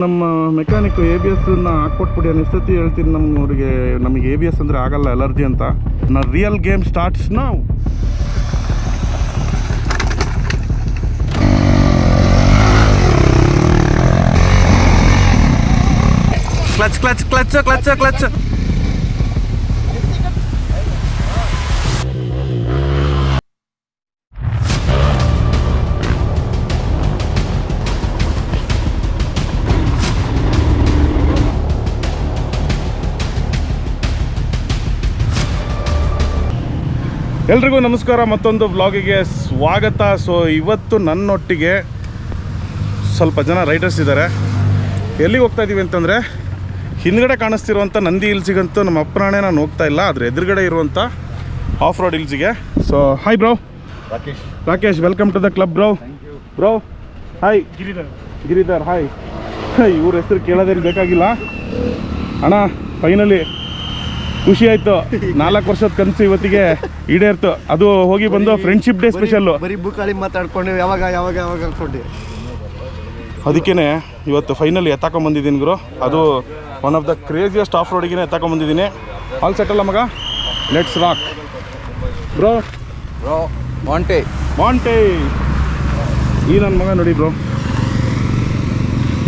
ನಮ್ಮ mechanic A B S ಹಾಕ್ಕೊಟ್ಬಿಡಿ ಅನ್ನೋ ಎಷ್ಟೊತ್ತಿ ಹೇಳ್ತೀನಿ ನಮ್ಮವ್ರಿಗೆ ನಮಗೆ ಎ ಬಿ ಎಸ್ ಅಂದರೆ ಆಗಲ್ಲ ಅಲರ್ಜಿ ಅಂತ. ನಾ ರಿಯಲ್ ಗೇಮ್ ಸ್ಟಾರ್ಟ್ಸ್ ನಾವು clutch clutch clutch clutch clutch ಎಲ್ರಿಗೂ ನಮಸ್ಕಾರ ಮತ್ತೊಂದು ವ್ಲಾಗಿಗೆ ಸ್ವಾಗತ. ಸೊ ಇವತ್ತು ನನ್ನೊಟ್ಟಿಗೆ ಸ್ವಲ್ಪ ಜನ ರೈಡರ್ಸ್ ಇದ್ದಾರೆ. ಎಲ್ಲಿಗೆ ಹೋಗ್ತಾ ಇದ್ದೀವಿ ಅಂತಂದರೆ ಹಿಂದ್ಗಡೆ ಕಾಣಿಸ್ತಿರುವಂಥ ನಂದಿ ಹಿಲ್ಸಿಗಂತೂ ನಮ್ಮ ಅಪ್ಪನಾಣೆ ನಾನು ಹೋಗ್ತಾ ಇಲ್ಲ ಅದ್ರ ಎದುರುಗಡೆ ಇರುವಂಥ off road ಹಿಲ್ಸಿಗೆ so hi bro Rakesh. Rakesh welcome to the club bro bro hi Giridhar. Giridhar hi ಇವ್ರ ಹೆಸರು ಕೇಳೋದೇ ಬೇಕಾಗಿಲ್ಲ. ಅಣ್ಣ ಫೈನಲಿ ಖುಷಿ ಆಯ್ತು. ನಾಲ್ಕು ವರ್ಷದ ಕನಸು ಇವತ್ತಿಗೆ ಈಡೇರ್ತು. ಅದು ಹೋಗಿ ಬಂದು ಫ್ರೆಂಡ್ಶಿಪ್ ಡೇ ಸ್ಪೆಷಲ್ಲು ಬರೀ ಬುಕ್ಕಾಳಿ ಮಾತಾಡ್ಕೊಂಡು ಯಾವಾಗ ಯಾವಾಗ ಯಾವಾಗ ಅನ್ಕೊಂಡು? ಅದಕ್ಕೇ ಇವತ್ತು ಫೈನಲಿ ಎತ್ತಾಕೊಂಬಂದಿದ್ದೀನಿ ಗುರು. ಅದು one of the craziest off ರೋಡಿಗೆ ಎತ್ತಾಕೊಂಬಂದಿದ್ದೀನಿ ಆಲ್ ಸೆಟಲ್ಲ ಮಗ? Let's rock bro bro Monte Monte ಈ ನನ್ನ ಮಗ ನೋಡಿ ಬ್ರೋ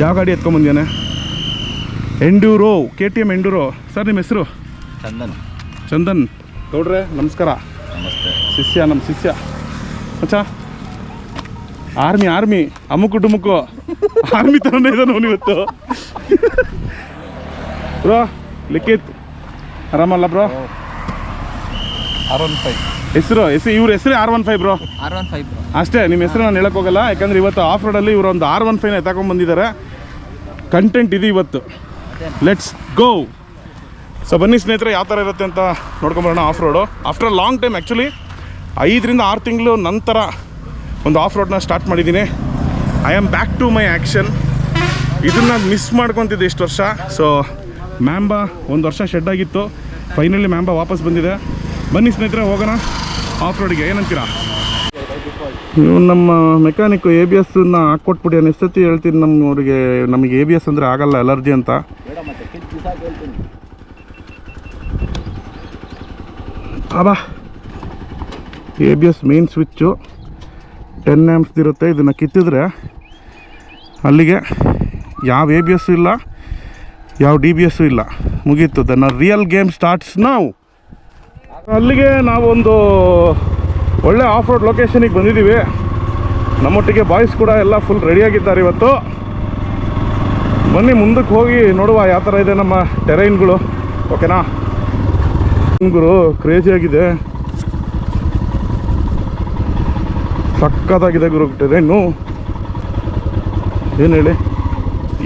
ಯಾವ ಗಾಡಿ ಎತ್ಕೊಂಬಂದಿದ್ದಾನೆ enduro K T M enduro sir ನಿಮ್ಮ ಹೆಸರು? ಚಂದನ್. ಚಂದನ್ ಗೌಡ್ರೆ ನಮಸ್ಕಾರ. ನಮಸ್ತೆ. ಶಿಷ್ಯ ನಮ್ಮ ಶಿಷ್ಯ. ಅಚ್ಚಾ ಆರ್ಮಿ ಆರ್ಮಿ ಅಮ್ಮುಕು ಡುಮುಕು. ಆರ್ಮಿ ಥರನೇ ಇದೆ ನೋನ್ ಇವತ್ತು. ಬ್ರೋ ಲಿಖಿತ್ ಆರಾಮಲ್ಲ ಬ್ರೋ? R one five. ಹೆಸರು ಹೆಸರು ಇವ್ರ ಹೆಸರೇ R one five bro? R one five bro. ಅಷ್ಟೇ ನಿಮ್ಮ ಹೆಸರು ನಾನು ಹೇಳಕ್ ಹೋಗಲ್ಲ ಯಾಕಂದ್ರೆ ಇವತ್ತು ಆಫ್ ರೋಡಲ್ಲಿ ಇವರು ಒಂದು ಆರ್ ಒನ್ ಫೈವ್ನ ಎತ್ತಾಕೊಂಡ್ ಬಂದಿದ್ದಾರೆ ಕಂಟೆಂಟ್ ಇದೆ ಇವತ್ತು. ಲೆಟ್ಸ್ ಗೋ ಸೊ ಬನ್ನಿ ಸ್ನೇಹಿತರೆ, ಯಾವ ಥರ ಇರುತ್ತೆ ಅಂತ ನೋಡ್ಕೊಂಬರೋಣ off road after long time actually ಐದರಿಂದ ಆರು ತಿಂಗಳು ನಂತರ ಒಂದು ಆಫ್ ರೋಡ್ನ ಸ್ಟಾರ್ಟ್ ಮಾಡಿದ್ದೀನಿ. I am back to my action ಇದನ್ನು ಮಿಸ್ ಮಾಡ್ಕೊತಿದ್ದೆ ಇಷ್ಟು ವರ್ಷ. ಸೊ ಮ್ಯಾಂಬಾ ಒಂದು ವರ್ಷ ಶೆಡ್ ಆಗಿತ್ತು. ಫೈನಲಿ ಮ್ಯಾಂಬಾ ವಾಪಸ್ ಬಂದಿದೆ. ಬನ್ನಿ ಸ್ನೇಹಿತರೆ, ಹೋಗೋಣ ಆಫ್ ರೋಡಿಗೆ ಏನಂತೀರಾ? ನೀವು ನಮ್ಮ ಮೆಕ್ಯಾನಿಕ್ ಎ ಬಿ ಎಸ್ನ ಹಾಕ್ಕೊಟ್ಬಿಡಿ ಅನ್ನೋ ಎಷ್ಟೊತ್ತಿ ಹೇಳ್ತೀನಿ ನಮ್ಮವ್ರಿಗೆ ನಮಗೆ ಎ ಬಿ ಎಸ್ ಅಂದರೆ ಆಗಲ್ಲ ಅಲರ್ಜಿ ಅಂತ. ಅಬಾ A B S main switch ten amps ಇರುತ್ತೆ ಇದನ್ನು ಕಿತ್ತಿದ್ರೆ ಅಲ್ಲಿಗೆ ಯಾವ ಎ ಬಿ ಎಸ್ ಇಲ್ಲ ಯಾವ ಡಿ ಬಿ ಎಸ್ಸು ಇಲ್ಲ. ಮುಗೀತು. ದನ್ನ ರಿಯಲ್ ಗೇಮ್ ಸ್ಟಾರ್ಟ್ಸ್ ನಾವು ಅಲ್ಲಿಗೆ ನಾವೊಂದು ಒಳ್ಳೆ ಆಫ್ ರೋಡ್ ಲೊಕೇಶನಿಗೆ ಬಂದಿದ್ದೀವಿ. ನಮ್ಮೊಟ್ಟಿಗೆ ಬಾಯ್ಸ್ ಕೂಡ ಎಲ್ಲ ಫುಲ್ ರೆಡಿಯಾಗಿದ್ದಾರೆ ಇವತ್ತು. ಬನ್ನಿ ಮುಂದಕ್ಕೆ ಹೋಗಿ ನೋಡುವ ಯಾವ ಥರ ಇದೆ ನಮ್ಮ ಟೆರೈನ್ಗಳು ಓಕೆನಾ ಗುರು ಕ್ರೇಜಿ ಆಗಿದೆ. ಸಕ್ಕತ್ತಾಗಿದೆ ಗುರು ಇನ್ನು. ಏನು ಹೇಳಿ?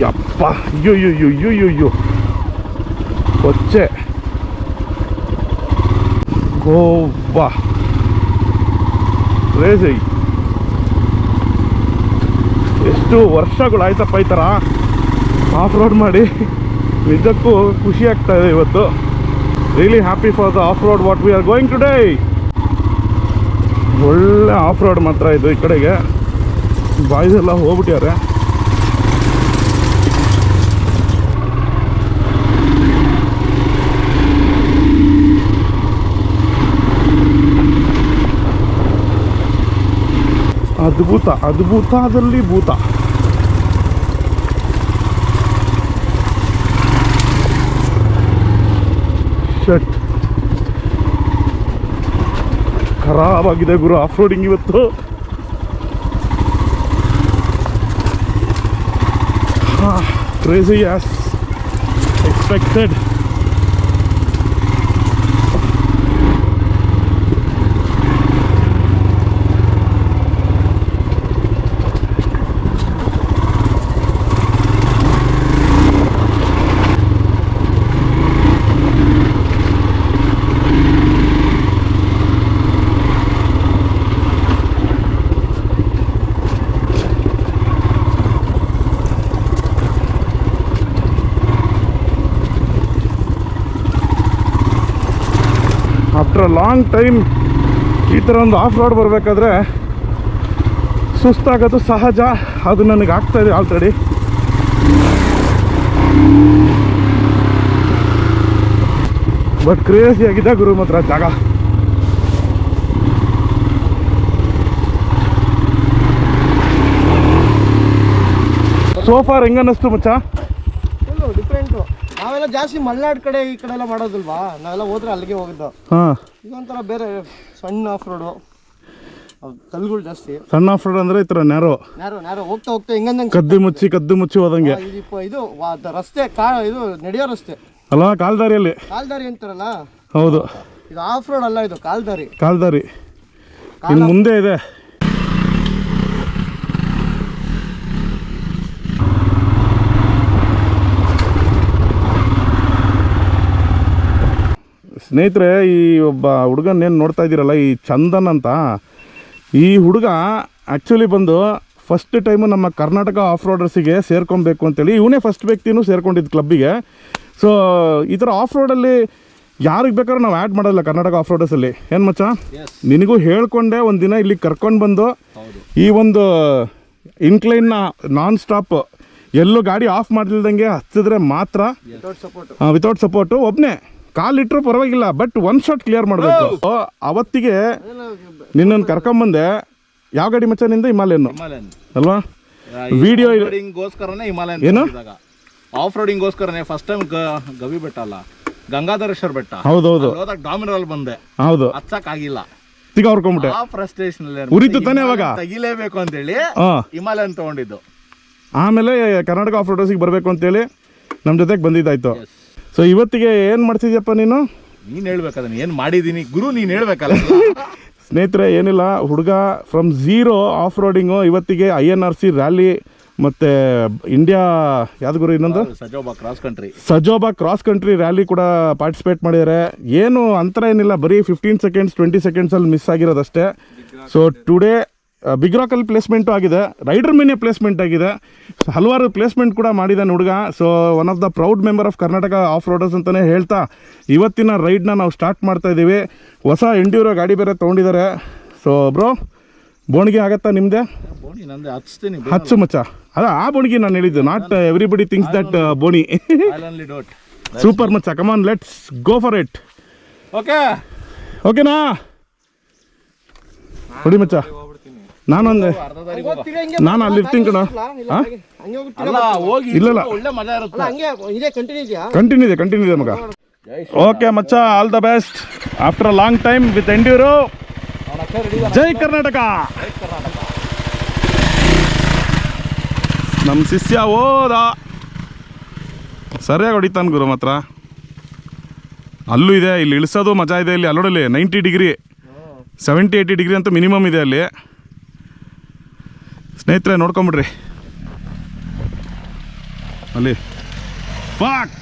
ಯಪ್ಪ ಅಯ್ಯೋ ಅಯ್ಯೋ ಅಯ್ಯೋ ಅಯ್ಯೋ ಕೊಚ್ಚೆ. ಗೋವಾ. ಕ್ರೇಜಿ ಎಷ್ಟು ವರ್ಷಗಳಾಯ್ತಪ್ಪ ಈ ಥರ ಆಫ್ ರೋಡ್ ಮಾಡಿ. ನಿಜಕ್ಕೂ ಖುಷಿ ಆಗ್ತಾಯಿದೆ ಇವತ್ತು. Really happy for the off road what we are going today ಒಳ್ಳೆ ಆಫ್ ರೋಡ್ ಮಾತ್ರ ಇದು ಈ ಕಡೆಗೆ. ಬಾಯ್ಸ್ ಎಲ್ಲ ಹೋಗ್ಬಿಟ್ಟಾರೆ ಅದ್ಭುತ, ಅದ್ಭುತದಲ್ಲಿ ಭೂತ. ಶಟ್ ಖರಾಬಾಗಿದೆ ಗುರು ಆಫ್ ರೋಡಿಂಗ್ ಇವತ್ತು crazy as expected long time ಈ ಥರ ಒಂದು ಆಫ್ ರೋಡ್ ಬರಬೇಕಾದ್ರೆ ಸುಸ್ತಾಗೋದು ಸಹಜ. ಅದು ನನಗೆ ಆಗ್ತಾಯಿದೆ ಆಲ್ರೆಡಿ ಬಟ್ ಕ್ರೇಜಿಯಾಗಿದೆ ಗುರು ಮಾತ್ರ ಜಾಗ. ಸೋಫಾರ್ ಹೆಂಗನ್ನಿಸ್ತು ಮಚ್ಚ? ಡಿಫ್ರೆಂಟು ನಾವೆಲ್ಲ ಜಾಸ್ತಿ ಮಲ್ನಾಡ್ ಕಡೆ ಈ ಕಡೆ ಎಲ್ಲ ಮಾಡೋದಿಲ್ವಾ? ನಾವೆಲ್ಲ ಹೋದ್ರೆ ಅಲ್ಲಿಗೆ ಹೋಗಿದ್ದು. ಹಾಂ. ಇದೊಂಥರ ಬೇರೆ ಸಣ್ಣ ಆಫ್ ರೋಡು ಕಲ್ಗಳು ಜಾಸ್ತಿ. ಸಣ್ಣ ಆಫ್ ರೋಡ್ ಅಂದರೆ ಈ ಥರ ನ್ಯಾರೋ ನ್ಯಾರೋ ನ್ಯಾರೋ ಹೋಗ್ತಾ ಹೋಗ್ತಾ ಹಿಂಗಂದಂಗೆ ಕದ್ದು ಮುಚ್ಚಿ ಕದ್ದು ಮುಚ್ಚಿ ಹೋದಂಗೆ. ಇದು ಇದು ವಾ- ದ- ರಸ್ತೆ ಕಾ ಇದು ನಡೆಯೋ ರಸ್ತೆ. ಅಲ್ಲ ಕಾಲ್ದಾರಿಯಲ್ಲಿ. ಕಾಲ್ದಾರಿ ಅಂತಾರಲ್ಲ? ಹೌದು. ಇದು ಆಫ್ ರೋಡ್ ಅಲ್ಲ ಇದು ಕಾಲ್ದಾರಿ. ಕಾಲ್ದಾರಿ. ಇನ್ನು ಮುಂದೆ ಇದೆ. ಸ್ನೇಹಿತರೆ ಈ ಒಬ್ಬ ಹುಡುಗನ್ನೇನು ನೋಡ್ತಾ ಇದ್ದೀರಲ್ಲ ಈ ಚಂದನ್ ಅಂತ. ಈ ಹುಡುಗ ಆ್ಯಕ್ಚುಲಿ ಬಂದು ಫಸ್ಟ್ ಟೈಮು ನಮ್ಮ ಕರ್ನಾಟಕ ಆಫ್ ರೋಡರ್ಸಿಗೆ ಸೇರ್ಕೊಬೇಕು ಅಂತೇಳಿ ಇವನೇ ಫಸ್ಟ್ ವ್ಯಕ್ತಿನೂ ಸೇರ್ಕೊಂಡಿದ್ದು ಕ್ಲಬ್ಬಿಗೆ ಸೊ ಈ ಥರ ಆಫ್ ರೋಡಲ್ಲಿ ಯಾರಿಗೆ ಬೇಕಾದ್ರೂ ನಾವು ಆ್ಯಡ್ ಮಾಡೋಲ್ಲ ಕರ್ನಾಟಕ ಆಫ್ ರೋಡರ್ಸಲ್ಲಿ ಏನು ಮಚ್ಚ? ನಿನಗೂ ಹೇಳ್ಕೊಂಡೆ ಒಂದು ದಿನ ಇಲ್ಲಿ ಕರ್ಕೊಂಡು ಬಂದು ಈ ಒಂದು ಇನ್ಕ್ಲೈನ್ನ ನಾನ್ ಸ್ಟಾಪ್ ಎಲ್ಲೂ ಗಾಡಿ ಆಫ್ ಮಾಡ್ದಿಲ್ದಂಗೆ ಹತ್ತಿದ್ರೆ ಮಾತ್ರ ವಿತೌಟ್ ಸಪೋರ್ಟು ಒಬ್ಬನೇ ಕಾಲಿಟ್ಟರು ಪರವಾಗಿಲ್ಲ ಬಟ್ ಒನ್ ಶಾಟ್ ಕ್ಲಿಯರ್ ಮಾಡಬೇಕು. ಅವತ್ತಿಗೆ ನಿನ್ನನ್ನು ಕರ್ಕೊಂಬಂದೆ ಯಾವ ಗಾಡಿ ಮಚ್ಚ ನಿಂದ? ಹಿಮಾಲಯನ್. ಅಲ್ವಾ? ವಿಡಿಯೋ ಹಿಮಾಲಯನ್ ಏನು? ಆಫ್ ರೋಡಿಂಗ್ಗೋಸ್ಕರನೇ ಫಸ್ಟ್ ಟೈಮ್ ಗವಿ ಬೆಟ್ಟ ಅಲ್ಲ ಗಂಗಾಧರೇಶ್ವರ ಬೆಟ್ಟ. ಹೌದೌದು. ಅಲ್ಲಿ ಹೋದಾಗ ಡಾಮಿನಲ್ ಬಂದೆ. ಹೌದು. ಹಚ್ಚಕ್ ಆಗಿಲ್ಲ. ತಿಗ ಹೊರ್ಕೊಂಬಿಟ್ಟೆ ಆ ಫ್ರಸ್ಟ್ರೇಷನ್ ಉರಿತು ತಾನೇ ಅವಾಗ? ತೆಗಿಲೇಬೇಕು ಅಂತೇಳಿ ಹಿಮಾಲಯನ್ ತಗೊಂಡಿದ್ದು. ಆಮೇಲೆ ಕರ್ನಾಟಕ ಆಫ್ ರೋಡರ್ಸಿಗೆ ಬರಬೇಕು ಅಂತೇಳಿ ನಮ್ಮ ಜೊತೆಗೆ ಬಂದಿದ್ದಾಯ್ತು. ಸೊ ಇವತ್ತಿಗೆ ಏನು ಮಾಡ್ತಿದ್ಯಪ್ಪ ನೀನು? ನೀನ್ ಹೇಳ್ಬೇಕು ಅದನ್ನ. ಏನ್ ಮಾಡಿದೀನಿ? ಗುರು ನೀನ್ ಹೇಳ್ಬೇಕಲ್ಲ. ಸ್ನೇಹಿತರೆ ಏನಿಲ್ಲ. ಹುಡುಗ ಫ್ರಮ್ ಝೀರೋ ಆಫ್ ರೋಡಿಂಗು ಇವತ್ತಿಗೆ I N R C rally ಮತ್ತು ಇಂಡಿಯಾ ಯಾವ್ದು ಗುರು ಇನ್ನೊಂದು? Sajoba cross country Sajoba cross country rally ಕೂಡ ಪಾರ್ಟಿಸಿಪೇಟ್ ಮಾಡಿದ್ದಾರೆ ಏನು ಅಂತರ ಏನಿಲ್ಲ. ಬರೀ ಫಿಫ್ಟೀನ್ ಸೆಕೆಂಡ್ಸ್ ಟ್ವೆಂಟಿ ಸೆಕೆಂಡ್ಸಲ್ಲಿ ಮಿಸ್ ಆಗಿರೋದಷ್ಟೇ. ಸೊ ಟುಡೇ ಬಿಗ್ ರಾಕಲ್ಲಿ ಪ್ಲೇಸ್ಮೆಂಟು ಆಗಿದೆ ರೈಡರ್ ಮಿನಿ ಪ್ಲೇಸ್ಮೆಂಟ್ ಆಗಿದೆ ಸೊ ಹಲವಾರು ಪ್ಲೇಸ್ಮೆಂಟ್ ಕೂಡ ಮಾಡಿದ್ದಾನೆ ಹುಡುಗ. So one of the proud member of Karnataka off roaders ಅಂತಲೇ ಹೇಳ್ತಾ ಇವತ್ತಿನ ರೈಡ್ನ ನಾವು ಸ್ಟಾರ್ಟ್ ಮಾಡ್ತಾ ಇದ್ದೀವಿ ಹೊಸ ಎಂಡ್ಯೂರೋ ಗಾಡಿ ಬೇರೆ ತೊಗೊಂಡಿದ್ದಾರೆ. ಸೊ ಬ್ರೋ ಬೋಣಿಗೆ ಆಗತ್ತಾ ನಿಮ್ಮದೇ ಹಚ್ಚು ಮಚ್ಚ. ಅದ ಆ ಬೋಣಿಗೆ ನಾನು ಹೇಳಿದ್ದು ನಾಟ್ ಎವ್ರಿಬಡಿ ಥಿಂಕ್ಸ್ ದಟ್ ಬೋಣಿ. ಸೂಪರ್ ಮಚ್ಚ come on let's go for it okay ಓಕೆನಾ ಹೊಡಿ ಮಚ್ಚ. ನಾನೊಂದು ನಾನು ಅಲ್ಲಿ ಇರ್ತೀನಿ ಕಣ. ಇಲ್ಲ, ಇಲ್ಲ. ಒಳ್ಳೆ ಮಜಾ ಇರುತ್ತೆ. ಹಂಗೆ ಇದೇ ಕಂಟಿನ್ಯೂ ಇದೆಯಾ? ಕಂಟಿನ್ಯೂ ಇದೆ ಕಂಟಿನ್ಯೂ ಇದೆ ಮಗ. ಓಕೆ ಮಚ್ಚ all the best after a long time with enduro ಜೈ ಕರ್ನಾಟಕ. ನಮ್ಮ ಶಿಷ್ಯ ಓದ ಸರಿಯಾಗಿ ಹೊಡಿತಾನೆ ಗುರು ಮಾತ್ರ. ಅಲ್ಲೂ ಇದೆ ಇಲ್ಲಿ ಇಳಿಸೋದು ಮಜಾ ಇದೆ ಇಲ್ಲಿ ಅಲ್ಲೋಡಲ್ಲಿ ninety degree seventy eighty degree ಅಂತೂ ಮಿನಿಮಮ್ ಇದೆ ಅಲ್ಲಿ. ಸ್ನೇಹಿತರೆ ನೋಡ್ಕೊಂಬಿಡ್ರಿ. ಅಲ್ಲಿ. ಫಾಕ್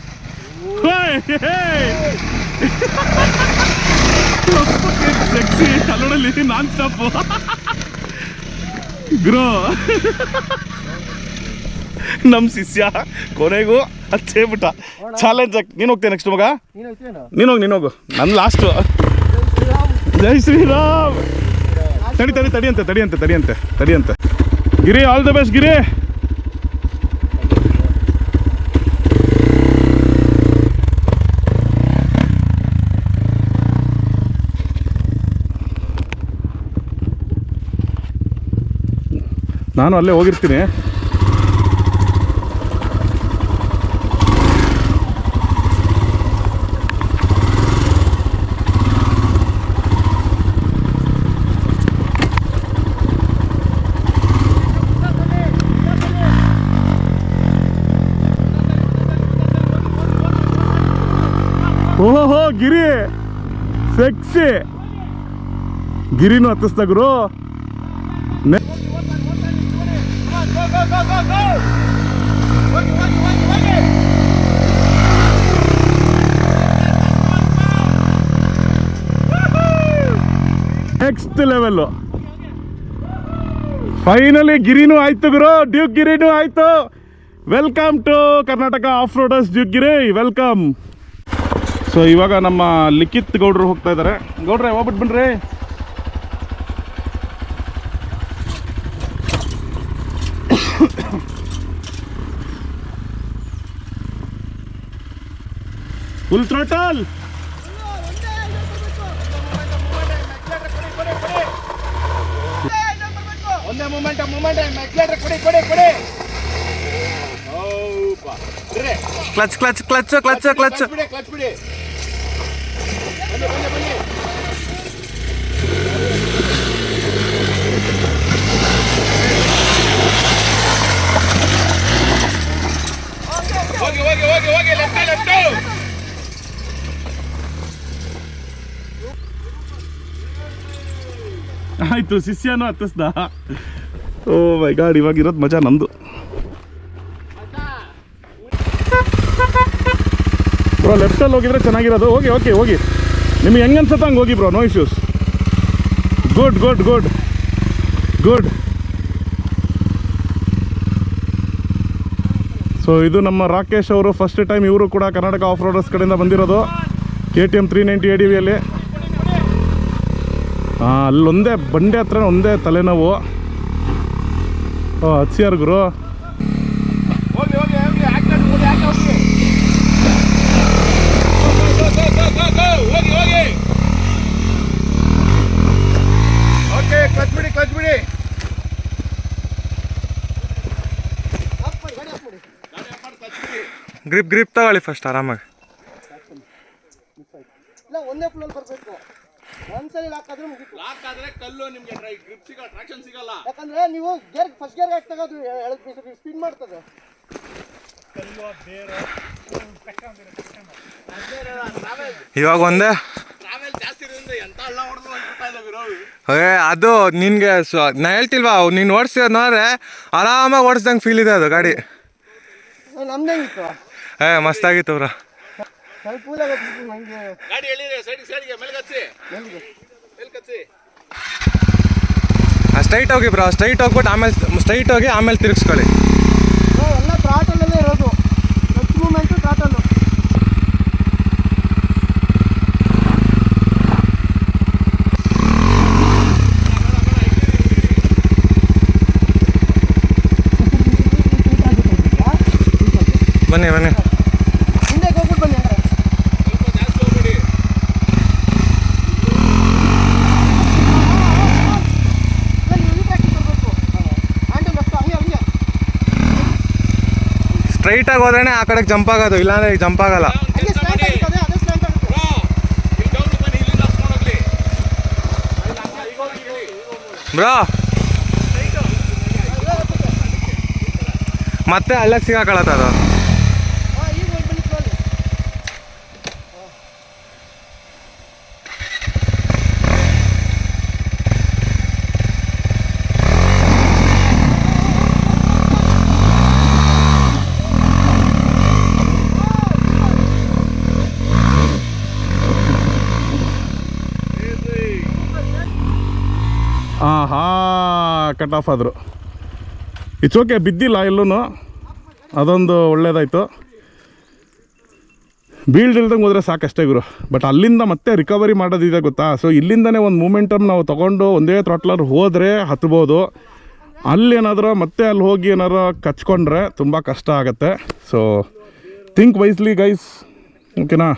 ಸೆಕ್ಸಿ ಅಲ್ಲೋಡಲ್ಲಿ ನಾನ್ ಸ್ಟಾಪ್ ಗ್ರೋ ನಮ್ಮ ಶಿಷ್ಯ ಕೊನೆಗೂ ಹಚ್ಚೇಬಿಟ್ಟ ಚಾಲೆಂಜ್ ನೀನು ಹೋಗ್ತೇನೆ ನೆಕ್ಸ್ಟ್ ಮಗ? ನೀನು ಹೋಗಿ ನೀನು ಹೋಗು. ನನ್ನ ಲಾಸ್ಟು ಜೈ ಶ್ರೀರಾಮ್. ತಡಿ ತಡಿ ತಡಿಯಂತೆ ತಡಿಯಂತೆ ತಡಿಯಂತೆ ತಡಿಯಂತೆ. Giri all the best Giri. ನಾನು ಅಲ್ಲೇ ಹೋಗಿರ್ತೀನಿ ಓಹೋ ಗಿರಿ ಸೆಕ್ಸಿ ಗಿರಿನೂ ಹತ್ತಿಸ್ತಗ್ರು ನೆಕ್ಸ್ಟ್ ಲೆವೆಲ್ಲು ಫೈನಲಿ ಗಿರಿನೂ ಆಯ್ತು ಗುರು. ಡ್ಯೂಕ್ ಗಿರಿನೂ ಆಯ್ತು. Welcome to Karnataka off roaders Duke Giri. Welcome so ಇವಾಗ ನಮ್ಮ ಲಿಖಿತ್ ಗೌಡ್ರು ಹೋಗ್ತಾ ಇದ್ದಾರೆ ಗೌಡ್ರೆ ಹೋಗ್ಬಿಟ್ ಬನ್ರಿ ಫುಲ್ ಥ್ರೋಟಲ್ ಒಂದೇ ಮೂಮೆಂಟ್ ಮೂಮೆಂಟ್ ಕೊಡಿ ಕೊಡಿ ಕೊಡಿ ಓ clutch clutch clutch clutch clutch ಆಯ್ತು ಶಿಷ್ಯನೂ ಹತ್ತಿಸ್ದ. ಓ ಮೈ ಗಾಡ್ ಇವಾಗ ಇರೋದು ಮಜಾ ನಮ್ದು. ಬ್ರೋ ಲೆಫ್ಟಲ್ಲಿ ಹೋಗಿದ್ರೆ ಚೆನ್ನಾಗಿರೋದು. ಹೋಗಿ ಓಕೆ ಹೋಗಿ. ನಿಮ್ಗೆ ಹೆಂಗೆ ಅನ್ಸುತ್ತೆ ಹಂಗೆ ಹೋಗಿ bro no issues good good good good so ಇದು ನಮ್ಮ ರಾಕೇಶ್ ಅವರು ಫಸ್ಟ್ ಟೈಮ್ ಇವರು ಕೂಡ ಕರ್ನಾಟಕ ಆಫ್ ರೋಡರ್ಸ್ ಕಡೆಯಿಂದ ಬಂದಿರೋದು. K T M three ninety A D ವಿಯಲ್ಲಿ ಅಲ್ಲೊಂದೇ ಬಂಡೆ ಹತ್ರ ಒಂದೇ ತಲೆನೋವು. ಓ ಗುರು ಹೋಗಿ ಹೋಗಿ ಹೋಗಿ ಆಕ್ಟರ್ ಹೋಗಿ ಆಕ್ಟರ್ ಹೋಗಿ Go, go, go, go, go, ಹೋಗಿ ಹೋಗಿ ಓಕೆ ಕ್ಲಚ್ ಬಿಡಿ ಕ್ಲಚ್ ಬಿಡಿ ಹಾಕ್ಬಿಡಿ ಗಾಡಿ ಹಾಕ್ಬಿಡಿ ಗ್ರಿಪ್ ಗ್ರಿಪ್ ತಗೊಳ್ಳಿ ಫಸ್ಟ್ ಆರಾಮಾಗಿ. ಇಲ್ಲ ಒಂದೇ ಬರಬೇಕು. ಒಂದ್ಸಲಿ ಲಾಕ್ ಆದ್ರೆ ಮುಗಿತು. ಲಾಕ್ ಆದ್ರೆ ಕಲ್ಲು ನಿಮಗೆ ಡ್ರೈ ಗ್ರಿಪ್ ಸಿಗಲ್ಲ ಟ್ರಾಕ್ಷನ್ ಸಿಗಲ್ಲ. ಯಾಕಂದ್ರೆ ನೀವು ಗೇರ್ ಫಸ್ಟ್ ಗೇರ್ ಸ್ಪಿನ್ ಮಾಡ್ತದೆ. ಇವಾಗ ಒಂದೇ? ಏ ಅದು ನಿನ್ಗೆ ಸ್ವ ನಾ ಹೇಳ್ತಿಲ್ವಾ? ನೀನು ನೋಡ್ರೆ ಆರಾಮಾಗಿ ಓಡಿಸ್ದಂಗೆ ಫೀಲ್ ಇದೆ ಅದು ಗಾಡಿ. ನಮ್ದು ಹೆಂಗಿತ್ತು ಏ ಮಸ್ತಾಗಿತ್ತು ಬ್ರೋ. ಸ್ಟ್ರೈಟ್ ಹೋಗಿ ಬ್ರೋ ಸ್ಟ್ರೈಟ್ ಹೋಗ್ಬಿಟ್ಟು ಆಮೇಲೆ ಸ್ಟ್ರೈಟ್ ಹೋಗಿ ಆಮೇಲೆ ತಿರುಗಿಸ್ಕೊಳ್ಳಿ ಹಾ, ಎಲ್ಲ ತ್ರಾಟಲ್ಲೇ ಇರೋದು ಟಚ್ ಮೂಮೆಂಟು ತ್ರಾಟಲ್ಲು ಬನ್ನಿ ಬನ್ನಿ ಹಿಂದೆ ಹೋಗ್ಬಿಟ್ಟು ಬನ್ನಿ ಅಂದ್ರೆ ಸ್ವಲ್ಪ ಜಾಸ್ತಿ ಹೋಗ್ಬೇಡಿ ಇಲ್ಲ ನೀವು ಈ ಟ್ರ್ಯಾಕಿಗೆ ಬರಬೇಕು ಹ್ಯಾಂಡಲ್ ಅಷ್ಟು ಹಂಗೆ ಹಂಗೆ ಸ್ಟ್ರೈಟಾಗಿ ಹೋದ್ರೆ ಆ ಕಡೆಗೆ ಜಂಪ್ ಆಗೋದು ಇಲ್ಲಾಂದ್ರೆ ಜಂಪ್ ಆಗಲ್ಲ. ಮತ್ತೆ ಬ್ರೋ ಡೌನ್ ಬನ್ನಿ ಇಲ್ಲಿಂದ ಹತ್ಕೊಂಡು ಹೋಗ್ಲಿ ಇಲ್ಲ, ಅಮ್ಮ, ಈಗ ಹೋಗಿ ಹೇಳಿ. ಬ್ರೋ ಮತ್ತೆ ಹಳ್ಳಕ್ಕೆ ಸಿಗಾಕಳತ್ತ ಅದು ಹಾಂ ಈಗ ಹೋಗಿ ಬನ್ನಿ ಸ್ಲೋಲಿ ಹಾಂ ಹಾ ಕಟ್ ಆಫ್ ಆದರು. ಇಟ್ಸ್ ಓಕೆ ಬಿದ್ದಿಲ್ಲ ಎಲ್ಲೂ ಅದೊಂದು ಒಳ್ಳೇದಾಯಿತು. ಬೀಳ್ದಿಲ್ದಂಗೆ ಹೋದರೆ ಸಾಕಷ್ಟೇ ಗುರು. ಬಟ್ ಅಲ್ಲಿಂದ ಮತ್ತೆ ರಿಕವರಿ ಮಾಡೋದಿದೆ ಗೊತ್ತಾ? ಸೊ ಇಲ್ಲಿಂದನೇ ಒಂದು ಮೂಮೆಂಟಮ್ ನಾವು ತೊಗೊಂಡು ಒಂದೇ ಥ್ರಾಟ್ಲರ್ ಹೋದರೆ ಹತ್ಬೋದು. ಅಲ್ಲೇನಾದರೂ ಮತ್ತೆ ಅಲ್ಲಿ ಹೋಗಿ ಏನಾರು ಕಚ್ಕೊಂಡ್ರೆ ತುಂಬ ಕಷ್ಟ ಆಗುತ್ತೆ. ಸೊ ಥಿಂಕ್ ವೈಸ್ಲಿ ಗೈಸ್ ಓಕೆನಾ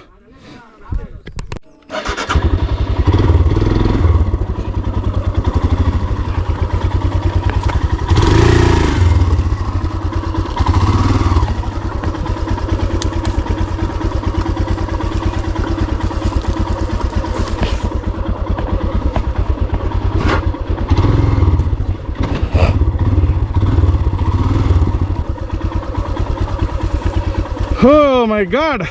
Oh my god!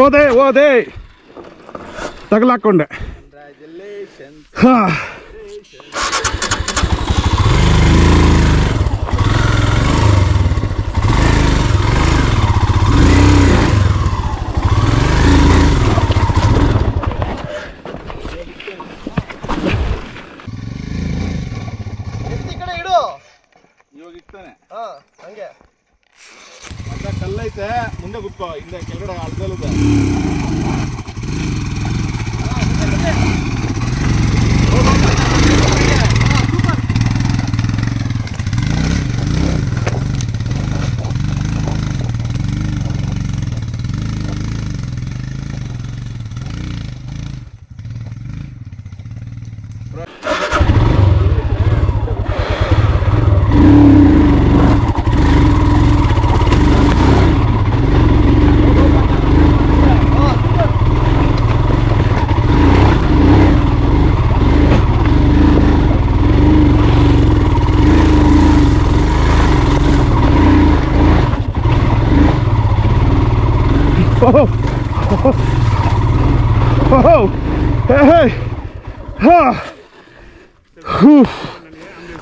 ಓದೆ ಓದೆ. ತಗಲಾಕೊಂಡೆ. ಹಾ ಎತ್ತಿ ಈ ಕಡೆ ಇಡು ಇವಾಗ ಇಕ್ತಾನೆ ಹಾಂ ಹಂಗೆ ಅದ ಕಲ್ಲೈತೆ ಮುಂದೆ ಕುತ್ಕೋ ಹಿಂದೆ ಕೆಳಗಡೆ ಅರ್ಧಲ್ಲಿದೆ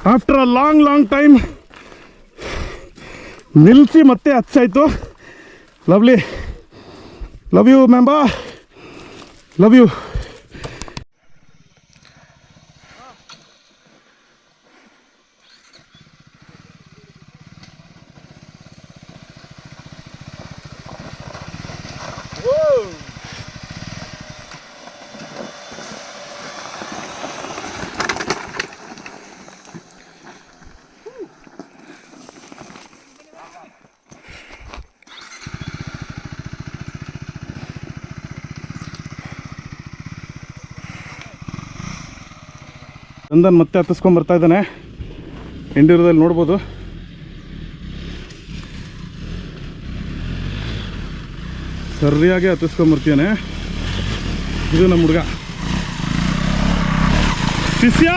ಆಫ್ಟರ್ ಅ ಲಾಂಗ್ ಟೈಮ್ ನಿಲ್ಲಿಸಿ ಮತ್ತೆ ಹಚ್ಚಾಯಿತು. Lovely love you mamba love you Chandan ಮತ್ತೆ ಹತ್ತಿಸ್ಕೊಂಡ್ ಬರ್ತಾ ಇದ್ದಾನೆ. ಇಂಡಿಯಾದಲ್ಲಿ ನೋಡ್ಬೋದು. ಸರಿಯಾಗಿ ಹತ್ತಿಸ್ಕೊಂಡ್ ಬರ್ತೀನಿ ಇದು ನಮ್ಮ ಹುಡುಗ. ಶಿಷ್ಯ!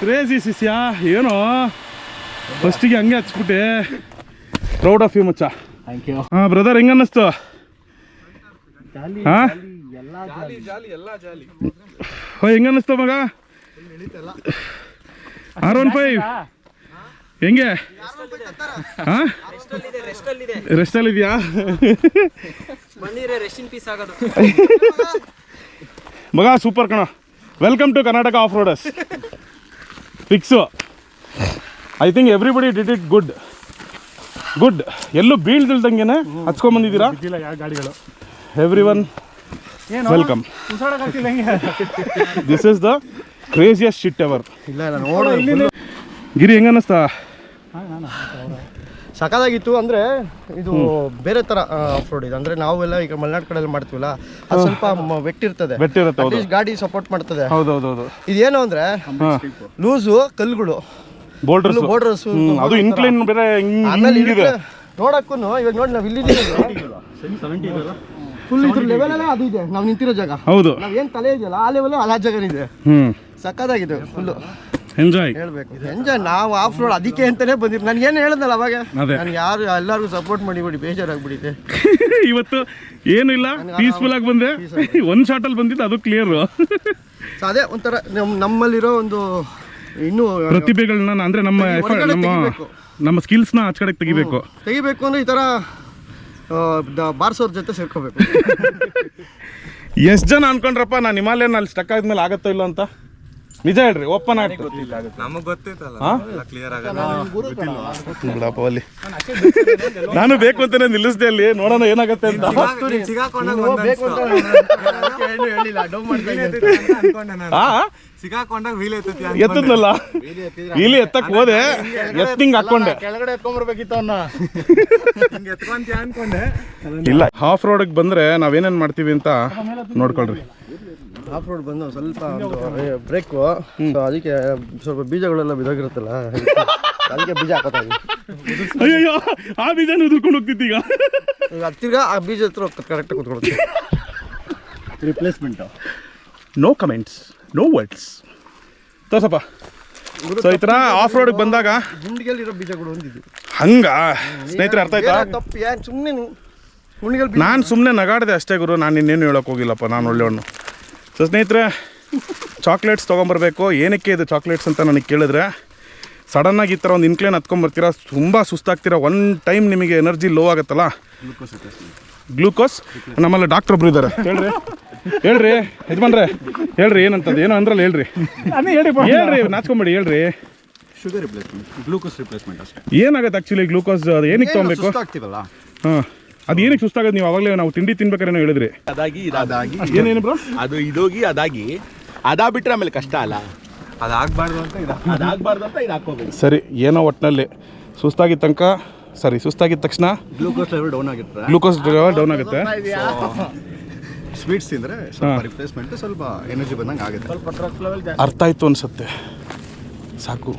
ಕ್ರೇಜಿ ಶಿಷ್ಯ ಏನೋ? ಫಸ್ಟಿಗೆ ಹಂಗೆ ಹಚ್ಬಿಟ್ಟೆ ಪ್ರೌಡ್ ಆಫ್ ಯು ಮಚ್ಚ. ಥ್ಯಾಂಕ್ ಯು ಹಾಂ ಬ್ರದರ್ ಹೆಂಗ ಅನ್ನಿಸ್ತು? ಹಾಂ? ಓ ಹೆಂಗ ಅನ್ನಿಸ್ತು ಮಗ? R one five. ಹೆಂಗೆ? ಹಾಂ? ರೆಸ್ಟಲ್ಲಿ ಇದೆಯಾ ಬಂದಿದ್ರೆ ರೆಸ್ಟ್ ಇನ್ ಪೀಸ್ ಆಗೋದು. ಮಗ ಸೂಪರ್ ಕಣ. Welcome to Karnataka off roaders fix I think everybody did it good good ಎಲ್ಲೂ ಬೀಳ್ದಿಲ್ದಂಗೆನೆ ಹಚ್ಕೊಂಬಂದಿದ್ದೀರಾ ಗಾಡಿಗಳು. Every one welcome this is the craziest shit ever ಇಲ್ಲ ಇಲ್ಲ ನೋಡ. ಗಿರಿ ಹೆಂಗ ಅನ್ನಿಸ್ತಾ ಸಖತ್ತಾಗಿತ್ತು ಅಂದ್ರೆ ಇದು ಬೇರೆ ತರ ಆಫ್ ರೋಡ್ ಇದೆ. ಅಂದ್ರೆ ನಾವೆಲ್ಲ ಈಗ ಮಲೆನಾಡು ಕಡೆಯಲ್ಲಿ ಮಾಡ್ತೀವಲ್ಲ ಅದು ಸ್ವಲ್ಪ ಬೆಟ್ಟಿರ್ತದೆ ಗಾಡಿ ಸಪೋರ್ಟ್ ಮಾಡ್ತದೆ. ಹೌದೌದೌದು. ಇದೇನು ಅಂದ್ರೆ ಲೂಸು ಕಲ್ಲುಗಳು. ಬೋಲ್ಡರ್ಸ್ ಬೋಲ್ಡರ್ಸ್ ಅದು ಇನ್ಕ್ಲೈನ್ ಬೇರೆ ಆಮೇಲೆ ನೋಡಕ್ಕೂ ಇವಾಗ ನೋಡಿ ನಾವು ಇಲ್ಲಿ ಫುಲ್ ಇದ್ರ ಲೆವೆಲ್ ಅದು ಇದೆ. ನಾವು ನಿಂತಿರೋ ಜಾಗ. ಹೌದು. ನಾವ್ ಏನ್ ತಲೆ ಇದೆಯಲ್ಲ ಆ ಲೆವೆಲ್ ಆ ಜಾಗ ಇದೆ. ಹ್ಮ್ ಸಕ್ಕತ್ತಾಗಿದೆ ಫುಲ್ಲು ಎಂಜಾಯ್ ಹೇಳ್ಬೇಕು. ಎಂಜಾಯ್ ನಾವು ಆಫ್ ರೋಡ್ ಅದಕ್ಕೆ ಅಂತಾನೆ ಬಂದಿದ್ವಿ ನಾನು ಏನು ಹೇಳಿದ್ನಲ್ಲ ಅವಾಗ? ಅದೇ. ನಾನು ಯಾರು ಎಲ್ಲರಿಗೂ ಸಪೋರ್ಟ್ ಮಾಡಿಬಿಡಿ ಬೇಜಾರಾಗ್ಬಿಟ್ಟಿದೆ ಇವತ್ತು ಏನು ಇಲ್ಲ? ಪೀಸ್ಫುಲ್ ಆಗಿ ಬಂದೆ. ಒಂದ್ ಶಾಟ್ ಅಲ್ಲಿ ಬಂದಿದ್ದು ಅದು ಕ್ಲಿಯರ್ ಸೊ ಅದೇ ಒಂಥರ ನಮ್ ನಮ್ಮಲ್ಲಿರೋ ಒಂದು ಇನ್ನೂ ಪ್ರತಿಭೆಗಳನ್ನ ಅಂದ್ರೆ ನಮ್ಮ effort- ಹೊರಗಡೆ ನಮ್ಮ ತೆಗಿಬೇಕು. ನಮ್ಮ ಸ್ಕಿಲ್ಸ್ನ ಆಚೆ ಕಡೆಗೆ ತೆಗಿಬೇಕು. ತೆಗಿಬೇಕು ಅಂದ್ರೆ ಈ ಥರ ಬಾರ್ಸೋರ್ ಜೊತೆ ಸೇರ್ಕೋಬೇಕು. ಎಷ್ಟು ಜನ ಅನ್ಕೊಂಡ್ರಪ್ಪ ನಾನು ಹಿಮಾಲಯನ್ ಅಲ್ಲಿ ಸ್ಟಕ್ ಆದ್ಮೇಲೆ ಆಗತ್ತೋ ಇಲ್ಲ ಅಂತ? ನಿಜ ಹೇಳ್ರಿ ಓಪನ್ ಆಗಿ ನಮಗ್ ಗೊತ್ತಿತ್ತಲ್ಲ ಹಾ? ಕ್ಲಿಯರ್ ಆಗಲ್ಲ. ಬಿಡಪ್ಪ ಅಲ್ಲಿ. ನಾನು ಬೇಕು ಅಂತಾನೆ ನಿಲ್ಲಿಸ್ದೆ ಅಲ್ಲಿ ನೋಡೋಣ ಏನಾಗತ್ತೆ ಅಂತ. ಸಿಗಾಕೊಂಡಾಗ ಅಂತ. ವೀಲ್ ಎತ್ತದ್ನಲ್ಲ? ಇಲ್ಲಿ ಎತ್ತಕ್ ಹೋದೆ ಎತ್ತಿಂಗ್ ಹಾಕೊಂಡೆ. ಕೆಳಗಡೆ ಎತ್ಕೊಂಡ್ಬರ್ಬೇಕಿತ್ತು ಅವನ್ನ ಎತ್ಕೊಂತ ಅನ್ಕೊಂಡೆ. ಇಲ್ಲ ಹಾಫ್ ರೋಡ್ ಬಂದ್ರೆ ನಾವೇನೇನ್ ಮಾಡ್ತೀವಿ ಅಂತ ನೋಡ್ಕೊಳ್ರಿ. ಆಫ್ ರೋಡ್ ಬಂದು ಸ್ವಲ್ಪ ಬ್ರೇಕು ಸೊ ಅದಕ್ಕೆ ಸ್ವಲ್ಪ ಬೀಜಗಳೆಲ್ಲ ಬಿದ್ದೋಗಿರುತ್ತಲ್ಲ ಅದಕ್ಕೆ ಬೀಜ ಹಾಕೋತಾ ಅಯ್ಯೋ ಆ ಬೀಜ ಉದುರ್ಕೊಂಡು ಹೋಗ್ತಿತ್ತು ಈಗ? ಹತ್ತಿರ ಆ ಬೀಜ ಹತ್ರ ಕರೆಕ್ಟಾಗಿ ಕೂತ್ಕೊಳ್ತೀವಿ replacement no comments no words ತೋರ್ಸಪ್ಪ. So ಈ ಥರ ಆಫ್ ರೋಡ್ಗೆ ಬಂದಾಗ ಗುಂಡಿಗೆಲ್ಲಿರೋ ಬೀಜಗಳು ಹೊಂದಿದ್ವಿ ಹಂಗ? ಸ್ನೇಹಿತರೆ ಅರ್ಥ ಆಯ್ತಾ? ತಪ್ಪು ಸುಮ್ಮನೆ ನಾನು ಸುಮ್ಮನೆ ನಗಾಡಿದೆ ಅಷ್ಟೇ ಗುರು ನಾನು ಇನ್ನೇನು ಹೇಳೋಕೆ ಹೋಗಿಲ್ಲಪ್ಪ ನಾನು ಒಳ್ಳೆಯವನು. ಸೊ ಸ್ನೇಹಿತರೆ ಚಾಕ್ಲೇಟ್ಸ್ ತೊಗೊಂಬರ್ಬೇಕು. ಏನಕ್ಕೆ ಇದು ಚಾಕ್ಲೇಟ್ಸ್ ಅಂತ ನನಗೆ ಕೇಳಿದ್ರೆ ಸಡನ್ನಾಗಿ ಈ ಥರ ಒಂದು ಇನ್ಕ್ಲೇನ್ ಹತ್ಕೊಂಬರ್ತೀರಾ ತುಂಬ ಸುಸ್ತಾಗ್ತೀರಾ ಒನ್ ಟೈಮ್ ನಿಮಗೆ ಎನರ್ಜಿ ಲೋ ಆಗುತ್ತಲ್ಲ? ಗ್ಲೂಕೋಸ್ ನಮ್ಮಲ್ಲಿ ಡಾಕ್ಟ್ರ್ ಒಬ್ರು ಇದ್ದಾರೆ. ಹೇಳ್ರಿ. ಹೇಳ್ರಿ ಯಜಮಾನ್ರೆ. ಹೇಳ್ರಿ ಏನಂತದ್ದು? ಏನೋ ಅಂದ್ರಲ್ಲ ಹೇಳ್ರಿ. ಹೇಳ್ರಿ ನಾಚ್ಕೊಂಬೇಡಿ ಹೇಳ್ರಿ. ಶುಗರ್ ರಿಪ್ಲೇಸ್ಮೆಂಟ್ ಗ್ಲೂಕೋಸ್ ರಿಪ್ಲೇಸ್ಮೆಂಟ್ ಅಷ್ಟೇ. ಏನಾಗುತ್ತೆ ಆ್ಯಕ್ಚುಲಿ ಗ್ಲೂಕೋಸ್ ಅದು? ಏನಕ್ಕೆ ತೊಗೊಬೇಕು? ಸುಸ್ತಾಗ್ತೀವಲ್ಲ? ಹಾಂ. ಅದು ಏನಕ್ಕೆ ಸುಸ್ತಾಗೋದು? ನೀವು ಅವಾಗಲೇ ನಾವು ತಿಂಡಿ ತಿನ್ಬೇಕಾರೇನೋ ಹೇಳಿದ್ರಿ. ಅದಾಗಿ ಇದಾಗಿ ಏನೇನು ಬ್ರೋ? ಅದು ಇದೋಗಿ ಅದಾಗಿ. ಅದಾ ಬಿಟ್ರೆ ಆಮೇಲೆ ಕಷ್ಟ ಅಲ್ಲ. ಅದಾಗಬಾರ್ದು ಅಂತ ಇದ ಅದಾಗಬಾರ್ದು ಅಂತ ಇದು ಹಾಕೋಬೇಕು ಸರಿ ಏನೋ ಒಟ್ಟಿನಲ್ಲಿ ಸುಸ್ತಾಗಿದ್ದ ತನಕ ಸರಿ ಸುಸ್ತಾಗಿದ್ದ ತಕ್ಷಣ ಗ್ಲೂಕೋಸ್ ಲೆವೆಲ್ ಡೌನ್ ಆಗುತ್ತೆ ಗ್ಲೂಕೋಸ್ ಡೌನ್ ಆಗುತ್ತೆ. ಸ್ವೀಟ್ಸ್ ತಿಂದರೆ ಸ್ವಲ್ಪ ರಿಪ್ಲೇಸ್ಮೆಂಟ್ ಸ್ವಲ್ಪ ಎನರ್ಜಿ ಬಂದಂಗೆ ಆಗುತ್ತೆ. ಅರ್ಥ ಆಯಿತು ಅನ್ಸುತ್ತೆ. ಸಾಕು.